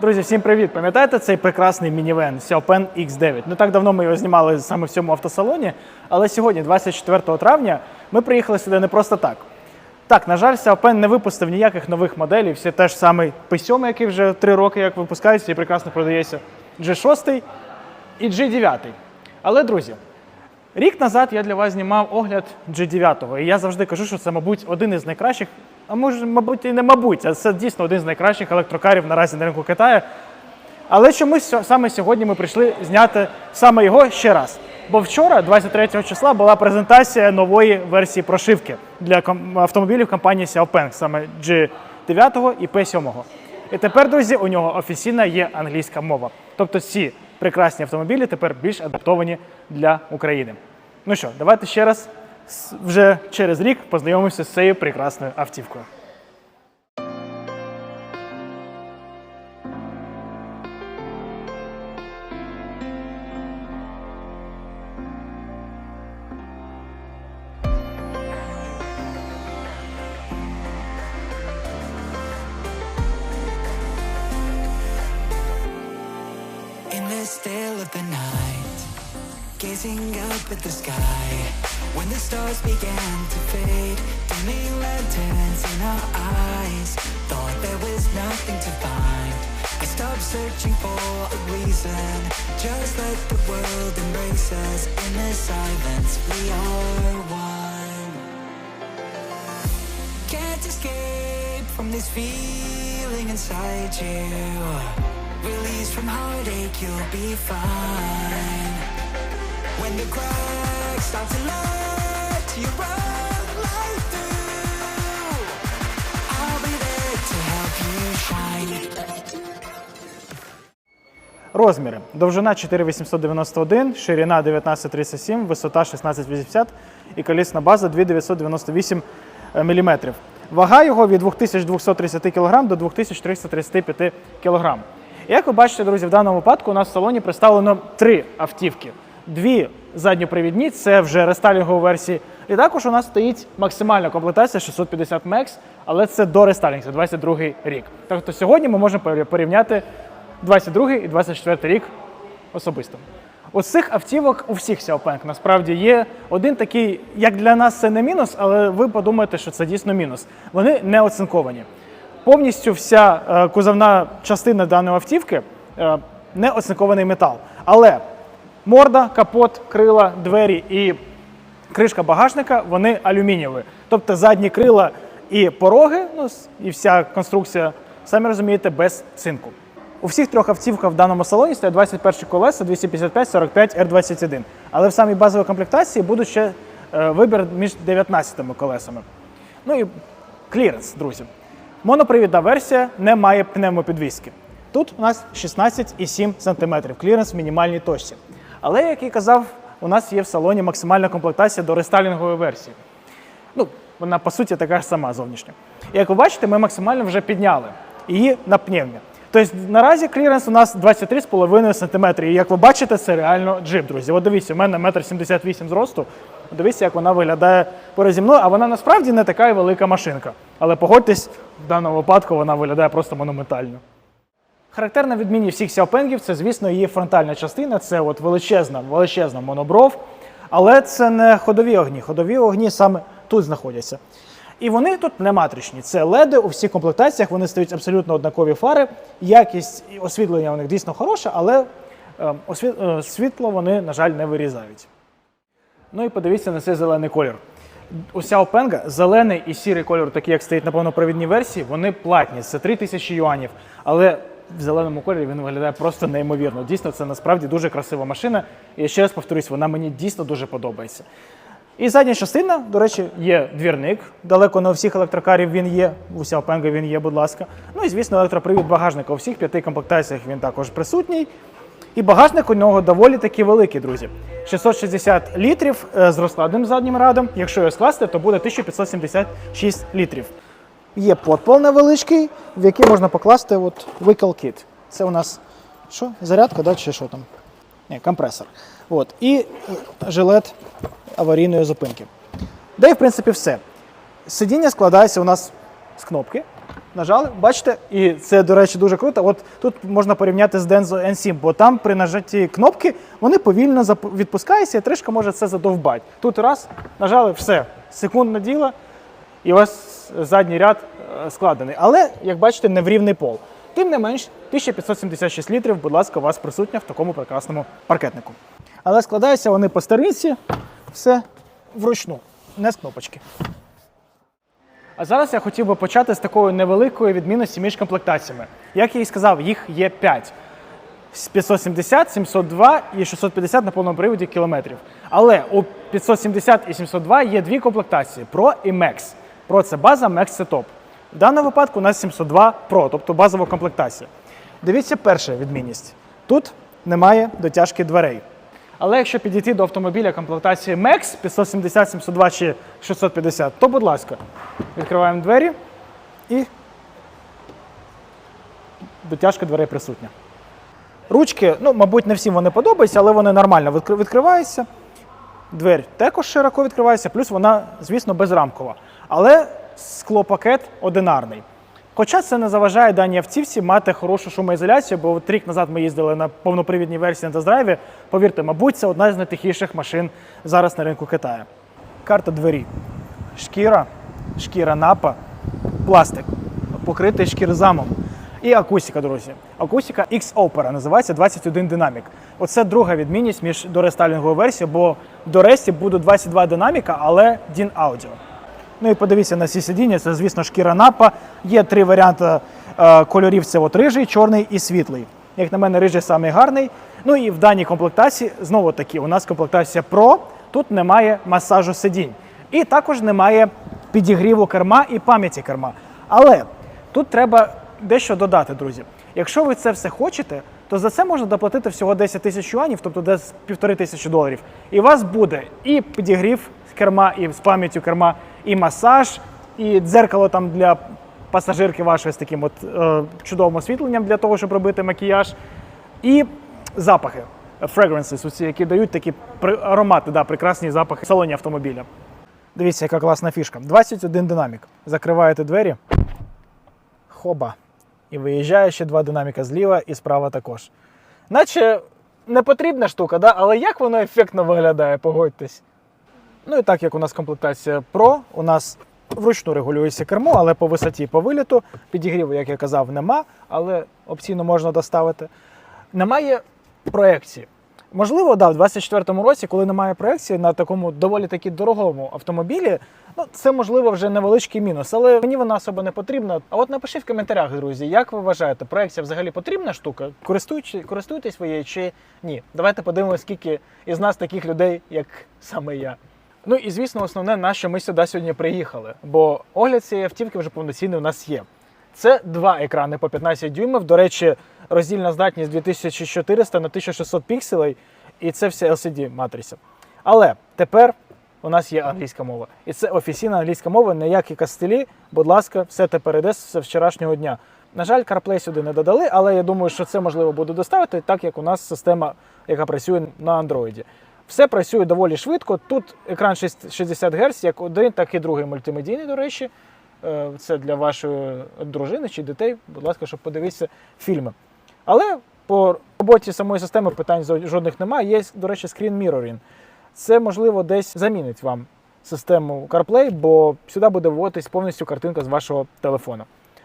Друзі, всім привіт! Пам'ятаєте цей прекрасний мінівен Xiaopen X9? Не так давно ми його знімали саме в цьому автосалоні, але сьогодні, 24 травня, ми приїхали сюди не просто так. Так, на жаль, Xiaopen не випустив ніяких нових моделей, все те ж самий P7, який вже 3 роки як випускається і прекрасно продається, G6 і G9. Але, друзі, Рік назад я для вас знімав огляд G9, і я завжди кажу, що це, мабуть, один із найкращих, а може, мабуть, і не мабуть, а це дійсно один з найкращих електрокарів наразі на ринку Китаю. Але чомусь саме сьогодні ми прийшли зняти саме його ще раз. Бо вчора, 23 числа, була презентація нової версії прошивки для автомобілів компанії Xiaopeng, саме G9 і P7. І тепер, друзі, у нього офіційна є англійська мова. Тобто ці прекрасні автомобілі тепер більш адаптовані для України. Ну що, давайте ще раз вже через рік познайомився з цією прекрасною автівкою. The sky, when the stars began to fade, dimming lanterns in our eyes, thought there was nothing to find. I stopped searching for a reason, just let the world embrace us. In the silence, we are one. Can't escape from this feeling inside you. Release from heartache, you'll be fine. Розміри. Довжина 4891, ширина 1937, висота 1680 і колісна база 2998 мм. Вага його від 2230 кг до 2335 кг. Як ви бачите, друзі, в даному випадку у нас в салоні представлено три автівки. Дві задньопривідні, це вже рестайлінгові версії. І також у нас стоїть максимальна комплектація 650 Max, але це до рестайлінг, це 22 рік. Тобто сьогодні ми можемо порівняти 22 і 24 рік особисто. Ось цих автівок у всіх Xiaopeng насправді є один такий, як для нас це не мінус, але ви подумаєте, що це дійсно мінус. Вони не оцинковані. Повністю вся е, кузовна частина даної автівки е, не оцинкований метал. Але морда, капот, крила, двері і кришка багажника вони алюмінієві. Тобто задні крила і пороги, ну і вся конструкція, самі розумієте, без цинку. У всіх трьох автівках в даному салоні стоять 21 колеса 255 45 R21. Але в самій базовій комплектації будуть ще е, вибір між 19 колесами. Ну і кліренс, друзі. Монопривідна версія не має пневмопідвіски. Тут у нас 16,7 см кліренс в мінімальній точці. Але, як і казав, у нас є в салоні максимальна комплектація до рестайлінгової версії. Ну, вона по суті така ж сама зовнішня. І як ви бачите, ми максимально вже підняли її на пневмі. Тобто наразі кліренс у нас 23,5 см. І як ви бачите, це реально джип, друзі. От дивіться, у мене 1,78 м зросту. Дивіться, як вона виглядає зі мною, а вона насправді не така й велика машинка. Але погодьтесь, в даному випадку вона виглядає просто монументально. Характерна відмінність всіх сяопенгів це, звісно, її фронтальна частина. Це от величезна, величезна монобров. Але це не ходові огні. Ходові огні саме тут знаходяться. І вони тут не матричні. Це леди у всіх комплектаціях, вони стають абсолютно однакові фари. Якість освітлення у них дійсно хороша, але е, е, світло вони, на жаль, не вирізають. Ну і подивіться на цей зелений колір. У Xiaopeng зелений і сірий кольор, такий як стоїть на повнопровідній версії, вони платні. Це 3000 юанів. Але в зеленому кольорі він виглядає просто неймовірно. Дійсно, це насправді дуже красива машина. І ще раз повторюсь, вона мені дійсно дуже подобається. І задня частина, до речі, є двірник. Далеко не у всіх електрокарів він є. У Xiaopeng він є, будь ласка. Ну і звісно, електропривід багажника. У всіх п'яти комплектаціях він також присутній. І багажник у нього доволі таки великий, друзі. 660 літрів е, з розкладним заднім радом. Якщо його скласти, то буде 1576 літрів. Є подпол невеличкий, в який можна покласти от Kit. Це у нас що? Зарядка, да, чи що там? Ні, компресор. От. І е, жилет аварійної зупинки. І в принципі все. Сидіння складається у нас з кнопки. нажали, бачите, і це, до речі, дуже круто. От тут можна порівняти з Denso N7, бо там при нажатті кнопки вони повільно відпускаються, і трішка може це задовбати. Тут раз, нажали, все, секундне діло, і у вас задній ряд е, складений. Але, як бачите, не в рівний пол. Тим не менш, 1576 літрів, будь ласка, у вас присутня в такому прекрасному паркетнику. Але складаються вони по старинці, все вручну, не з кнопочки. А зараз я хотів би почати з такої невеликої відмінності між комплектаціями. Як я і сказав, їх є 5. 570, 702 і 650 на повному приводі кілометрів. Але у 570 і 702 є дві комплектації Pro і Max. Pro – це база, Max – це топ. В даному випадку у нас 702 Pro, тобто базова комплектація. Дивіться перша відмінність. Тут немає дотяжки дверей. Але якщо підійти до автомобіля комплектації Max 570, 702 чи 650, то будь ласка, відкриваємо двері і дотяжка дверей присутня. Ручки, ну, мабуть, не всім вони подобаються, але вони нормально відкри- відкриваються. Двері також широко відкривається, плюс вона, звісно, безрамкова. Але склопакет одинарний. Хоча це не заважає даній автівці мати хорошу шумоізоляцію, бо от рік назад ми їздили на повнопривідній версії на тест-драйві. Повірте, мабуть, це одна з найтихіших машин зараз на ринку Китаю. Карта двері. Шкіра, шкіра напа, пластик, покритий шкірзамом. І акустика, друзі. Акустика X-Opera називається 21 динамік. Оце друга відмінність між дорестайлінговою версією, бо в Доресті буде 22 динаміка, але DIN Audio. Ну і подивіться на ці сидіння, це, звісно, шкіра напа. Є три варіанти е, кольорів: це от рижий, чорний і світлий. Як на мене, рижий самий гарний. Ну і в даній комплектації знову таки, у нас комплектація Pro, тут немає масажу сидінь. І також немає підігріву керма і пам'яті керма. Але тут треба дещо додати, друзі. Якщо ви це все хочете, то за це можна доплатити всього 10 тисяч юанів, тобто десь півтори тисячі доларів. І у вас буде і підігрів керма, і з пам'яттю керма, і масаж, і дзеркало там для пасажирки вашої з таким от е, чудовим освітленням для того, щоб робити макіяж, і запахи. Fragrances, оці, які дають такі аромати, да, прекрасні запахи в салоні автомобіля. Дивіться, яка класна фішка. 21 динамік. Закриваєте двері. Хоба. І виїжджає ще два динаміка зліва і справа також. Наче не потрібна штука, да? але як воно ефектно виглядає, погодьтесь. Ну і так як у нас комплектація Pro, у нас вручну регулюється кермо, але по висоті по виліту. Підігріву, як я казав, нема, але опційно можна доставити. Немає проекції. Можливо, да, в 24-му році, коли немає проекції на такому доволі таки дорогому автомобілі, ну це можливо вже невеличкий мінус, але мені вона особо не потрібна. А от напишіть в коментарях, друзі, як ви вважаєте, проекція взагалі потрібна штука? Користуючи, користуєтесь ви її чи ні? Давайте подивимося, скільки із нас таких людей, як саме я. Ну і звісно, основне, на що ми сюди сьогодні приїхали, бо огляд цієї автівки вже повноцінний у нас є. Це два екрани по 15 дюймів. До речі, роздільна здатність 2400 на 1600 пікселей, і це все LCD матриця. Але тепер у нас є англійська мова. І це офіційна англійська мова, ніякі кастелі. Будь ласка, все тепер іде з вчорашнього дня. На жаль, CarPlay сюди не додали, але я думаю, що це можливо буде доставити, так як у нас система, яка працює на Android. Все працює доволі швидко. Тут екран 60 Гц, як один, так і другий мультимедійний, до речі. Е, Це для вашої дружини чи дітей, будь ласка, щоб подивитися фільми. Але по роботі самої системи питань жодних немає. Є, до речі, Screen Mirroring. Це, можливо, десь замінить вам систему CarPlay, бо сюди буде виводитись повністю картинка з вашого телефона.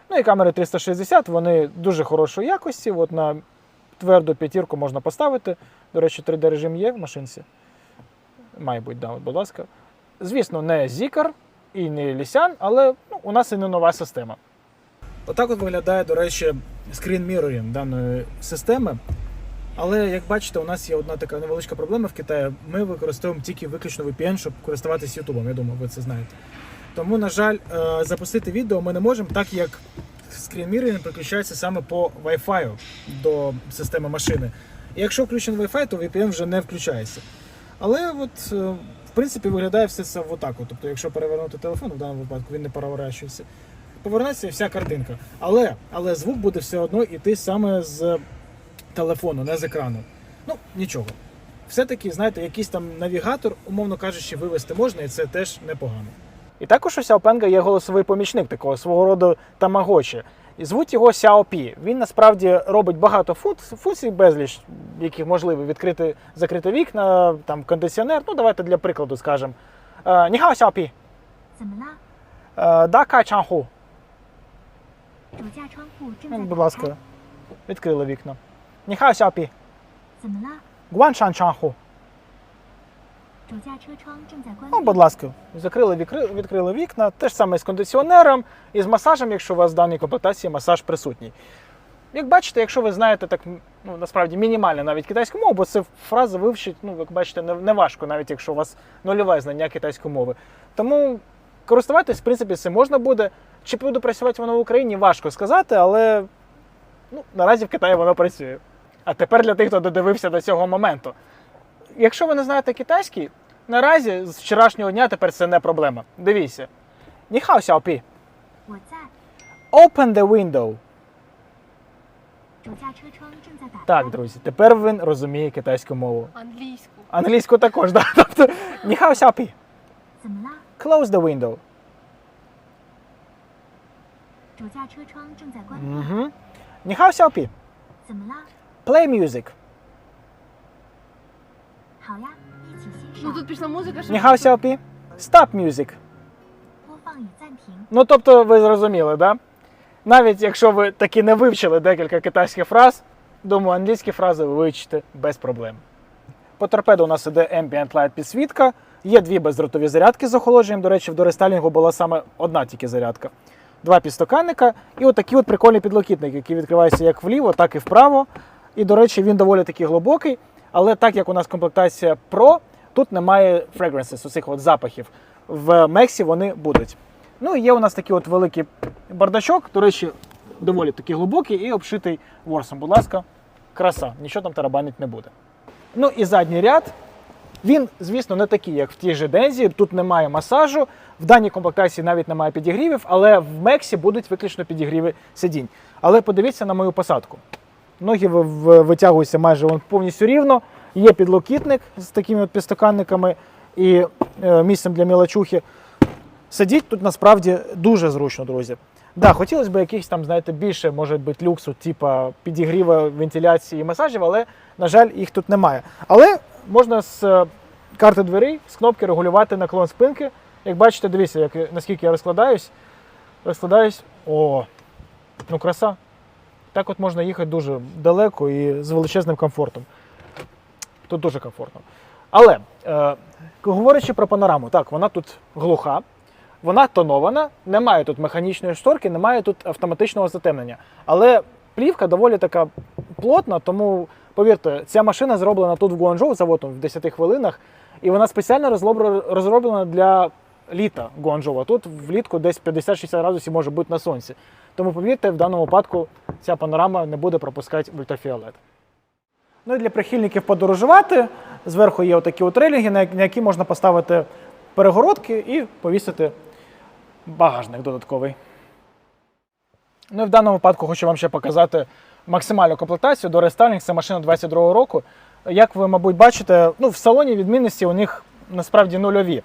Ну і камери 360, вони дуже хорошої якості. От на тверду п'ятірку можна поставити. До речі, 3D режим є в машинці. Має бути, да, от, будь ласка. Звісно, не Zikar і не Лісян, але ну, у нас і не нова система. Отак от виглядає, до речі, скрін mirroring даної системи. Але як бачите, у нас є одна така невеличка проблема в Китаї. Ми використовуємо тільки виключно VPN, щоб користуватися Ютубом. Я думаю, ви це знаєте. Тому, на жаль, е, запустити відео ми не можемо, так як скрін mirroring підключається саме по Wi-Fi до системи машини. І якщо включений Wi-Fi, то VPN вже не включається. Але от, е, в принципі виглядає все це отак. От. Тобто, якщо перевернути телефон, в даному випадку він не переворачується. Повернеться вся картинка. Але, але звук буде все одно йти саме з телефону, не з екрану. Ну, нічого. Все-таки, знаєте, якийсь там навігатор, умовно кажучи, вивести можна, і це теж непогано. І також у Сяопенга є голосовий помічник такого свого роду тамагочі. І звуть його Xiaopi. Він насправді робить багато функцій, безліч, яких можливо відкрити, закрити вікна, там кондиціонер. Ну, давайте для прикладу скажемо. Е, Нігао Xiaopi. Е, да, Кай Чанху. Будь ласка, відкрила вікно. Ніхао Xiaopi. Гуан Шан Чанху. Ну, будь ласка, закрили, відкрили вікна. Те ж саме з кондиціонером і з масажем, якщо у вас в даній комплектації масаж присутній. Як бачите, якщо ви знаєте так, ну насправді мінімально навіть китайську мову, бо це фраза вивчить, ну, як бачите, не важко, навіть якщо у вас нульове знання китайської мови. Тому користуватись, в принципі, це можна буде. Чи буде працювати воно в Україні, важко сказати, але ну, наразі в Китаї воно працює. А тепер для тих, хто додивився до цього моменту. Якщо ви не знаєте китайський, Наразі з вчорашнього дня тепер це не проблема. Дивіться. Ніхао Сяопі. Open the window. Так, друзі, тепер він розуміє китайську мову. Англійську. Англійську також, так. Тобто, Ніхао Сяопі. Close the window. Ніхао Сяопі. Play music. 好呀。Ну тут пішла музика, що Ніхау Сяопі. Stop music. Ну тобто ви зрозуміли, да? Навіть якщо ви таки не вивчили декілька китайських фраз, думаю, англійські фрази ви вивчите без проблем. По торпеду у нас іде Ambient Light підсвітка. Є дві бездротові зарядки з охолодженням. До речі, в дорестайлінгу була саме одна тільки зарядка. Два підстаканника і отакі от прикольні підлокітники, які відкриваються як вліво, так і вправо. І, до речі, він доволі таки глибокий. Але так як у нас комплектація Pro, тут немає fragrances, оцих от запахів. В Мексі вони будуть. Ну і є у нас такий от великий бардачок, до речі, доволі такий глибокий і обшитий ворсом. Будь ласка, краса, нічого там тарабанить не буде. Ну і задній ряд. Він, звісно, не такий, як в тій же Дензі. Тут немає масажу. В даній комплектації навіть немає підігрівів, але в Мексі будуть виключно підігріви сидінь. Але подивіться на мою посадку. Ноги витягуються майже повністю рівно. Є підлокітник з такими от підстаканниками і е, місцем для мілочухи. Сидіть тут насправді дуже зручно, друзі. Да, хотілося б якихось там, знаєте, більше, може бути, люксу, типа підігріва, вентиляції масажів, але, на жаль, їх тут немає. Але можна з е, карти дверей, з кнопки регулювати наклон спинки. Як бачите, дивіться, як, наскільки я розкладаюсь. Розкладаюсь. О, ну краса. Так от можна їхати дуже далеко і з величезним комфортом. Тут дуже комфортно. Але е, говорячи про панораму, так, вона тут глуха, вона тонована, немає тут механічної шторки, немає тут автоматичного затемнення. Але плівка доволі така плотна, тому повірте, ця машина зроблена тут в Гуанчжоу, заводом в 10 хвилинах, і вона спеціально розроблена для літа Гуанчжоу. Тут влітку десь 50-60 градусів може бути на сонці. Тому повірте, в даному випадку ця панорама не буде пропускати ультрафіолет. Ну і для прихильників подорожувати зверху є отакі от рейлінги, на які можна поставити перегородки і повісити багажник додатковий. Ну і в даному випадку хочу вам ще показати максимальну комплектацію. До рестайлінг це машина 22 року. Як ви, мабуть, бачите, ну, в салоні відмінності у них насправді нульові.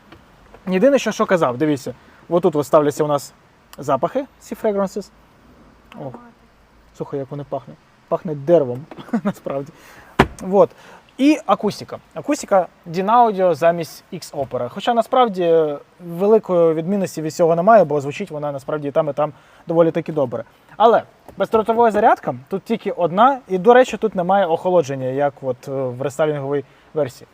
Єдине, що, що казав, дивіться, отут от ставляться у нас запахи, ці fragrances. О, слухай, як вони пахнуть. Пахне деревом, насправді. Вот. І акустика. Акустика Dynaudio замість X-Opera. Хоча насправді великої відмінності від цього немає, бо звучить вона насправді там, і там доволі таки добре. Але бездротова зарядка тут тільки одна, і, до речі, тут немає охолодження, як от е, в рестайлінговій версії.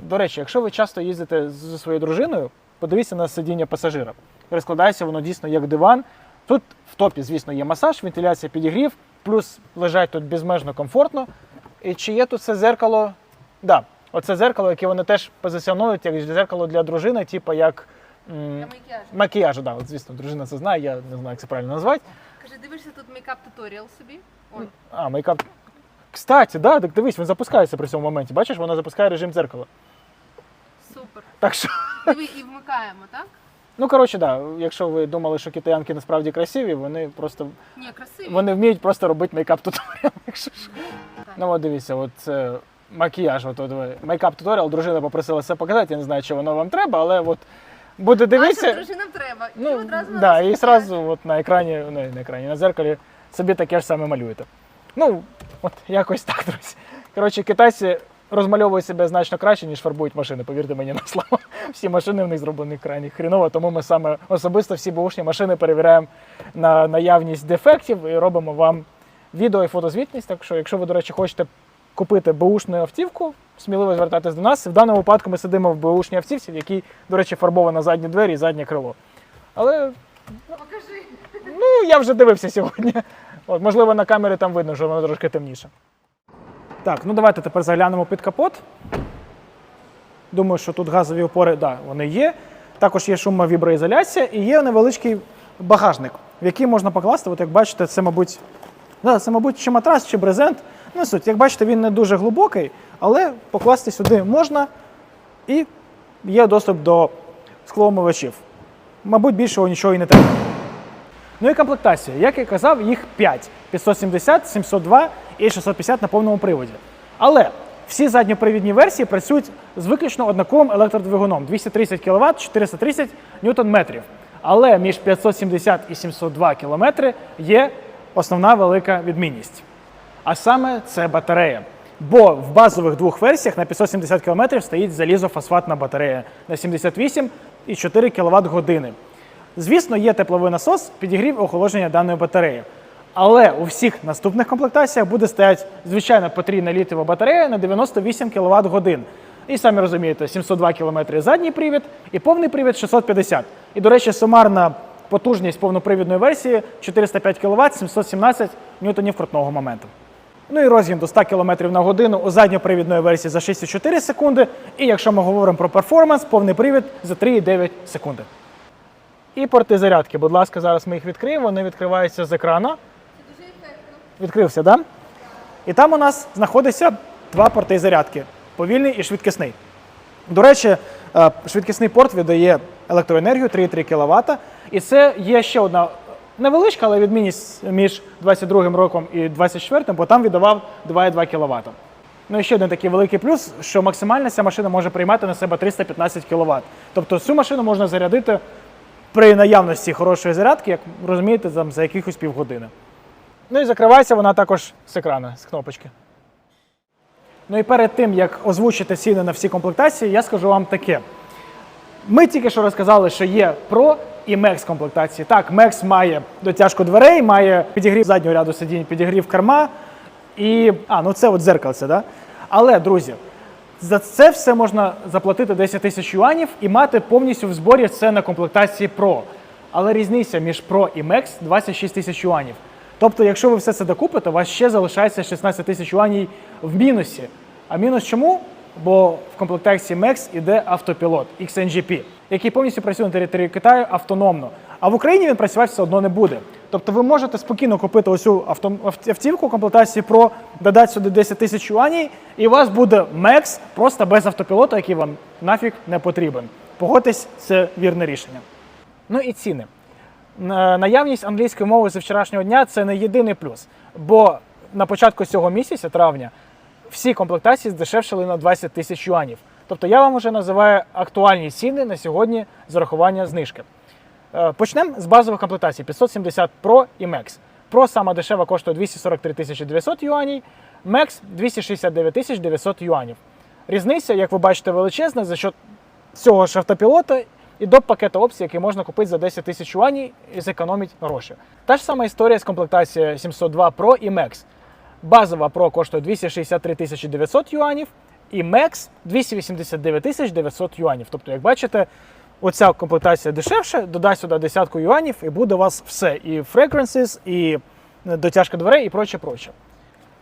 До речі, якщо ви часто їздите зі своєю дружиною, подивіться на сидіння пасажира. Розкладається воно дійсно як диван. Тут в топі, звісно, є масаж, вентиляція, підігрів, плюс лежать тут безмежно комфортно. І чи є тут це зеркало? Так, да, оце зеркало, яке вони теж позиціонують як зеркало для дружини, типу як м, Для макіяжу. макіяжу. Да, от, звісно, дружина це знає, я не знаю, як це правильно назвати. Каже, дивишся тут мейкап туторіал собі. Он. А, мейкап. Кстати, да, так дивись, він запускається при цьому моменті. Бачиш, вона запускає режим дзеркала. Супер. Так що. Диви і вмикаємо, так? Ну, коротше, да, якщо ви думали, що китаянки насправді красиві, вони просто Ні, красиві. вони вміють просто робити мейкап туторіал. Якщо що. Ну от дивіться, от це макіяж. От, от, мейкап туторіал, дружина попросила це показати. Я не знаю, чи воно вам треба, але от буде дивитися. дружинам треба. і Ну, одразу на да, і зразу от на екрані, ну, на екрані, на зеркалі собі таке ж саме малюєте. Ну, от якось так, друзі. Коротше, китайці розмальовують себе значно краще, ніж фарбують машини, повірте мені на слово. Всі машини в них зроблені крайні хріново, тому ми саме особисто всі бушні машини перевіряємо на наявність дефектів і робимо вам відео і фотозвітність. Так що, якщо ви, до речі, хочете купити бушну автівку, сміливо звертайтесь до нас. В даному випадку ми сидимо в бушній автівці, в якій, до речі, фарбовано задні двері і заднє крило. Але Покажи. Ну, я вже дивився сьогодні. От, можливо, на камері там видно, що воно трошки темніше. Так, ну давайте тепер заглянемо під капот. Думаю, що тут газові опори, да, вони є. Також є шумовіброізоляція і є невеличкий багажник, в який можна покласти. От як бачите, це, мабуть, да, це, мабуть, чи матрас, чи брезент. Ну, суть, як бачите, він не дуже глибокий, але покласти сюди можна і є доступ до склоомивачів. Мабуть, більшого нічого і не треба. Ну і комплектація. Як я казав, їх 5: 570, 702 і 650 на повному приводі. Але всі задньопривідні версії працюють з виключно однаковим електродвигуном 230 кВт, 430 Нм. Але між 570 і 702 км є основна велика відмінність. А саме це батарея. Бо в базових двох версіях на 570 км стоїть залізофосфатна батарея на 78 і 4 кВт години. Звісно, є тепловий насос, підігрів і охолодження даної батареї. Але у всіх наступних комплектаціях буде стояти звичайна потрійна літова батарея на 98 кВт годин. І самі розумієте, 702 км задній привід і повний привід 650. І, до речі, сумарна потужність повнопривідної версії 405 кВт, 717 ньютонів крутного моменту. Ну і розгін до 100 км на годину у задньопривідної версії за 6,4 секунди. І якщо ми говоримо про перформанс, повний привід за 3,9 секунди. І порти зарядки. Будь ласка, зараз ми їх відкриємо. Вони відкриваються з екрана. Відкрився, так? Да? І там у нас знаходиться два порти зарядки: повільний і швидкісний. До речі, е, швидкісний порт видає електроенергію 3,3 кВт. І це є ще одна невеличка, але відмінність між 22 роком і 24, бо там віддавав 2,2 кВт. Ну і ще один такий великий плюс, що максимально ця машина може приймати на себе 315 кВт. Тобто цю машину можна зарядити при наявності хорошої зарядки, як розумієте, там, за якихось півгодини. Ну і закривається вона також з екрану, з кнопочки. Ну і перед тим, як озвучити ціни на всі комплектації, я скажу вам таке. Ми тільки що розказали, що є Pro і Max комплектації. Так, Max має дотяжку дверей, має підігрів заднього ряду сидінь, підігрів керма. І. А, ну це от зеркальце, да? Але, друзі, за це все можна заплатити 10 тисяч юанів і мати повністю в зборі це на комплектації Pro. Але різниця між Pro і Max 26 тисяч юанів. Тобто, якщо ви все це докупите, у вас ще залишається 16 тисяч юанів в мінусі. А мінус чому? Бо в комплектації Max іде автопілот XNGP, який повністю працює на території Китаю автономно. А в Україні він працювати все одно не буде. Тобто ви можете спокійно купити ось цю автівку комплектації Pro, додати сюди 10 тисяч юанів, і у вас буде Max просто без автопілота, який вам нафіг не потрібен. Погодьтесь, це вірне рішення. Ну і ціни. На- Наявність англійської мови з вчорашнього дня це не єдиний плюс. Бо на початку цього місяця, травня, всі комплектації здешевшили на 20 тисяч юанів. Тобто я вам вже називаю актуальні ціни на сьогодні з урахування знижки. Е, Почнемо з базових комплектацій 570 Pro і Max. Pro сама дешева коштує 243 900 юанів, Max 269 900 юанів. Різниця, як ви бачите, величезна за счет цього ж автопілота і до пакету опцій, який можна купити за 10 тисяч юанів і зекономить гроші. Та ж сама історія з комплектацією 702 Pro і Max. Базова Pro коштує 263 тисячі 900 юанів, і Max 289 900 юанів. Тобто, як бачите, оця комплектація дешевше, додай сюди десятку юанів, і буде у вас все. І fragrances, і дотяжка дверей, і проче, проче.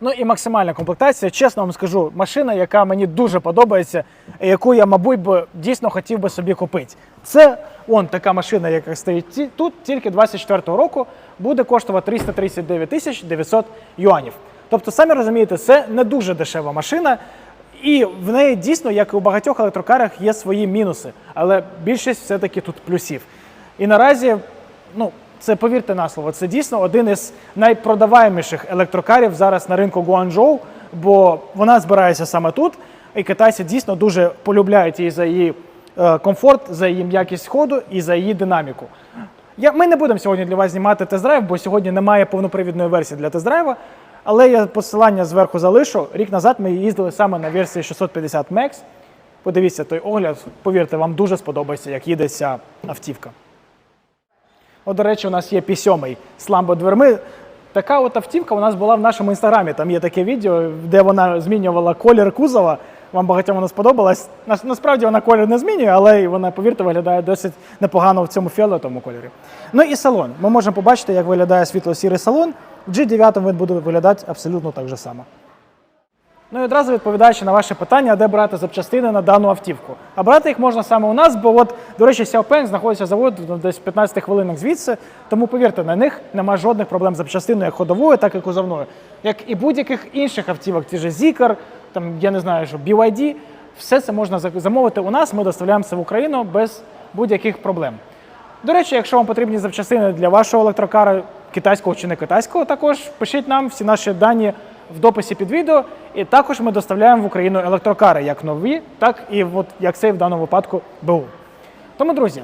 Ну і максимальна комплектація, чесно вам скажу, машина, яка мені дуже подобається, яку я, мабуть, би дійсно хотів би собі купити. Це он така машина, яка стоїть тут, тільки 24-го року, буде коштувати 339 тисяч 900 юанів. Тобто, самі розумієте, це не дуже дешева машина, і в неї дійсно, як і у багатьох електрокарах, є свої мінуси, але більшість все-таки тут плюсів. І наразі, ну, це повірте на слово, це дійсно один із найпродаваєміших електрокарів зараз на ринку Гуанчжоу, бо вона збирається саме тут. І китайці дійсно дуже полюбляють її за її е, комфорт, за її м'якість ходу і за її динаміку. Я, ми не будемо сьогодні для вас знімати тест-драйв, бо сьогодні немає повнопривідної версії для тест-драйва. Але я посилання зверху залишу. Рік назад ми їздили саме на версії 650 MAX. Подивіться той огляд. Повірте, вам дуже сподобається, як їде ця автівка. От, до речі, у нас є P7 з ламбо-дверми. Така от автівка у нас була в нашому інстаграмі. Там є таке відео, де вона змінювала колір кузова. Вам багатьом вона сподобалась. Нас- Насправді вона колір не змінює, але вона, повірте, виглядає досить непогано в цьому фіолетовому кольорі. Ну і салон. Ми можемо побачити, як виглядає світло-сірий салон. В G9 він буде виглядати абсолютно так же само. Ну і одразу відповідаючи на ваше питання, де брати запчастини на дану автівку. А брати їх можна саме у нас, бо от, до речі, Сяопен знаходиться завод десь в 15 хвилинах звідси. Тому повірте, на них немає жодних проблем з запчастиною як ходовою, так і кузовною. Як і будь-яких інших автівок, ті ж Zikr, там я не знаю, що BYD, все це можна замовити у нас. Ми доставляємо це в Україну без будь-яких проблем. До речі, якщо вам потрібні запчастини для вашого електрокара, китайського чи не китайського, також пишіть нам всі наші дані в дописі під відео. І також ми доставляємо в Україну електрокари, як нові, так і от як цей в даному випадку БУ. Тому, друзі,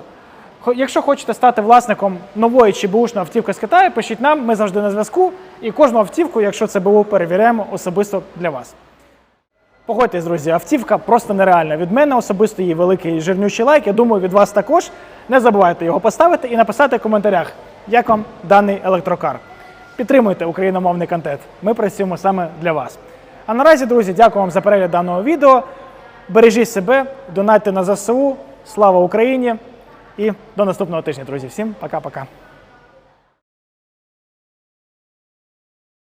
якщо хочете стати власником нової чи бушної автівки з Китаю, пишіть нам, ми завжди на зв'язку. І кожну автівку, якщо це БУ, перевіряємо особисто для вас. Погодьтесь, друзі, автівка просто нереальна. Від мене особисто її великий жирнючий лайк. Я думаю, від вас також. Не забувайте його поставити і написати в коментарях, як вам даний електрокар. Підтримуйте україномовний контент. Ми працюємо саме для вас. А наразі, друзі, дякую вам за перегляд даного відео. Бережіть себе, донатьте на ЗСУ. Слава Україні! І до наступного тижня, друзі. Всім пока-пока.